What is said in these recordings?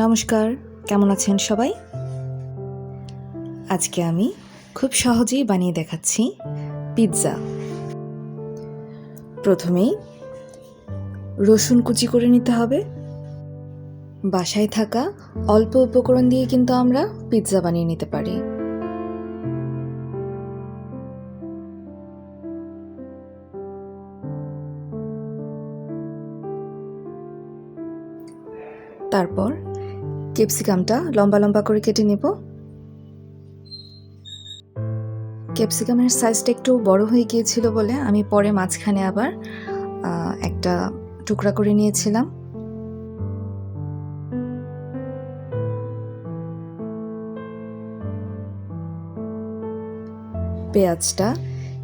নমস্কার, কেমন আছেন সবাই? আজকে আমি খুব সহজেই বানিয়ে দেখাচ্ছি পিৎজা। প্রথমেই রসুন কুচি করে নিতে হবে। বাসায় থাকা অল্প উপকরণ দিয়ে কিন্তু আমরা পিৎজা বানিয়ে নিতে পারি। তারপর ক্যাপসিকামটা লম্বা লম্বা করে কেটে নেব। ক্যাপসিকামের সাইজটা একটু বড় হয়ে গিয়েছিল বলে আমি পরে মাঝখানে আবার একটা টুকরা করে নিয়েছিলাম। পেঁয়াজটা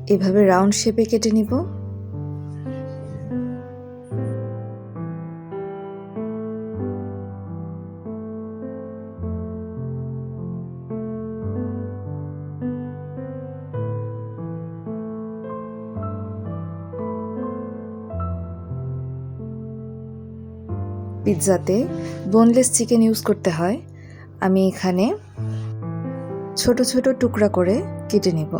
এভাবে রাউন্ড শেপে কেটে নিব। পিৎজাতে বোনলেস চিকেন ইউজ করতে হয়। আমি এখানে ছোট ছোট টুকরা করে কেটে নেব।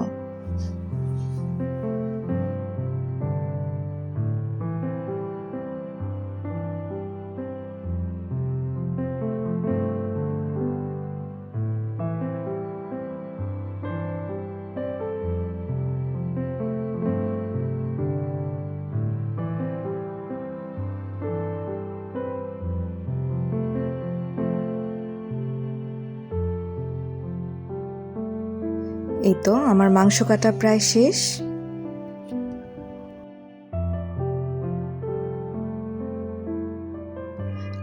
এই তো, আমার মাংস কাটা প্রায় শেষ।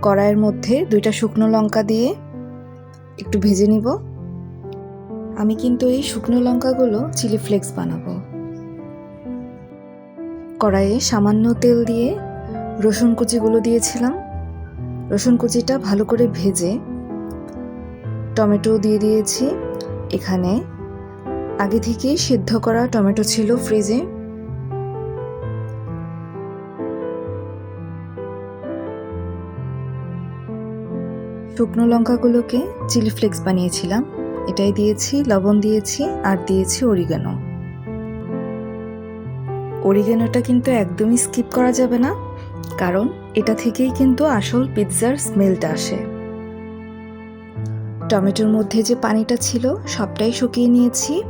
কড়াইয়ের মধ্যে দুইটা শুকনো লঙ্কা দিয়ে একটু ভেজে নিব। আমি কিন্তু এই শুকনো লঙ্কাগুলো চিলি ফ্লেক্স বানাবো। কড়াইয়ে সামান্য তেল দিয়ে রসুন কুচিগুলো দিয়েছিলাম। রসুন কুচিটা ভালো করে ভেজে টমেটো দিয়ে দিয়েছি। এখানে আগে থেকে সিদ্ধ করা টমেটো ছিল ফ্রিজে। শুকনো লঙ্কাগুলোকে চিলি ফ্লেক্স বানিয়েছিলাম। এটাই দিয়েছি, লবণ দিয়েছি আর দিয়েছি অরিগানো। অরিগানোটা কিন্তু একদমই স্কিপ করা যাবে না, কারণ এটা থেকেই কিন্তু আসল পিৎজার স্মেলটা আসে। টমেটোর মধ্যে যে পানিটা ছিল, সবটাই শুকিয়ে নিয়েছি।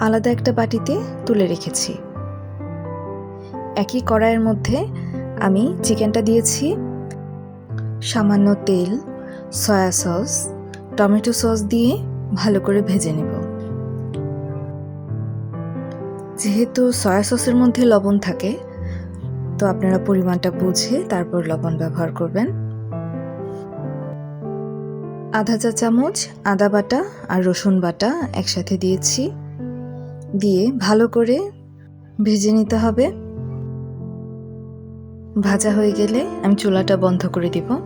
আলাদা একটা বাটিতে তুলে রেখেছি। একই কড়াইয়ের মধ্যে আমি চিকেনটা দিয়েছি। সামান্য তেল, সয়া সস, টমেটো সস দিয়ে ভালো করে ভেজে নেব। যেহেতু সয়া সসের মধ্যে লবণ থাকে, তো আপনারা পরিমাণটা বুঝে তারপর লবণ ব্যবহার করবেন। আধা চা চামচ আদা বাটা আর রসুন বাটা একসাথে দিয়েছি। দিয়ে ভালো করে ভেজে নিতে হবে। ভাজা হয়ে গেলে আমি চুলাটা বন্ধ করে দিব।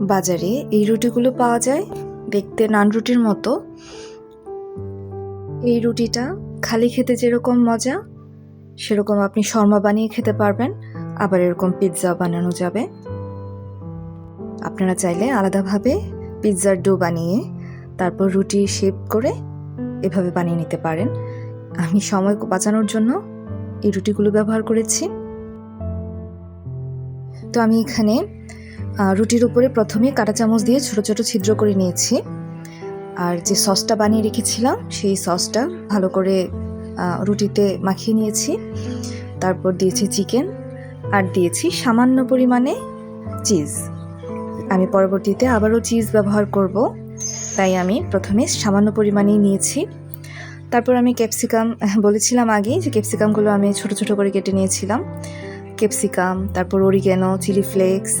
বাজারে এই রুটিগুলো পাওয়া যায়। দেখতে নান রুটির মতো। এই রুটিটা খালি খেতে যেরকম মজা, সেরকম আপনি শর্মা বানিয়ে খেতে পারবেন। আবার এরকম পিৎজা বানানো যাবে। আপনারা চাইলে আলাদাভাবে পিৎজার ডো বানিয়ে তারপর রুটি শেপ করে এভাবে বানিয়ে নিতে পারেন। আমি সময় বাঁচানোর জন্য এই রুটিগুলো ব্যবহার করেছি। তো আমি এখানে রুটির উপরে প্রথমে কাঁটা চামচ দিয়ে ছোট ছোট ছিদ্র করে নিয়েছি। আর যে সসটা বানিয়ে রেখেছিলাম, সেই সসটা ভালো করে রুটিতে মাখিয়ে নিয়েছি। তারপর দিয়েছি চিকেন আর দিয়েছি সামান্য পরিমাণে চিজ আমি পরবর্তীতে আবারও চিজ ব্যবহার করব। তাই আমি প্রথমে সামান্য পরিমাণেই নিয়েছি। তারপর আমি ক্যাপসিকাম বলেছিলাম আগে যে ক্যাপসিকামগুলো আমি ছোট ছোট করে কেটে নিয়েছিলাম। ক্যাপসিকাম, তারপর অরিগ্যানো চিলি ফ্লেক্স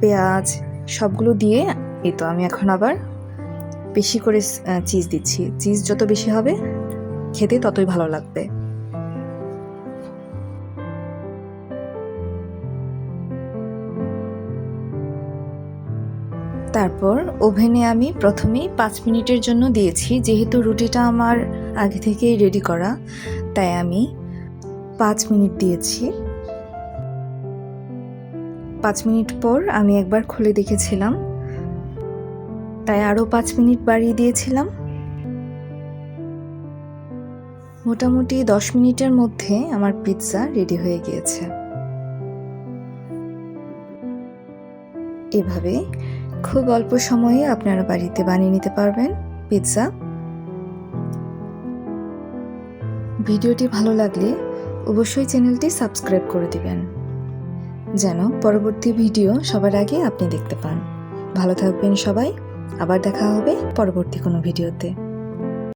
পেঁয়াজ, সবগুলো দিয়ে এই তো আমি এখন আবার বেশি করে চিজ দিচ্ছি। চিজ যত বেশি হবে, খেতে ততই ভালো লাগবে। তারপর ওভেনে আমি প্রথমেই পাঁচ মিনিটের জন্য দিয়েছি, যেহেতু রুটিটা আমার আগে থেকেই রেডি করা, তাই আমি পাঁচ মিনিট দিয়েছি। পাঁচ মিনিট পর আমি একবার খুলে দেখেছিলাম। তাই আরও পাঁচ মিনিট বাড়িয়ে দিয়েছিলাম। মোটামুটি দশ মিনিটের মধ্যে আমার পিৎজা রেডি হয়ে গিয়েছে। এভাবে খুব অল্প সময়ে আপনারা বাড়িতে বানিয়ে নিতে পারবেন পিৎজা। ভিডিওটি ভালো লাগলে অবশ্যই চ্যানেলটি সাবস্ক্রাইব করে দিবেন। যেন পরবর্তী ভিডিও সবার আগে আপনি দেখতে পান। ভালো থাকবেন সবাই, আবার দেখা হবে পরবর্তী কোনো ভিডিওতে।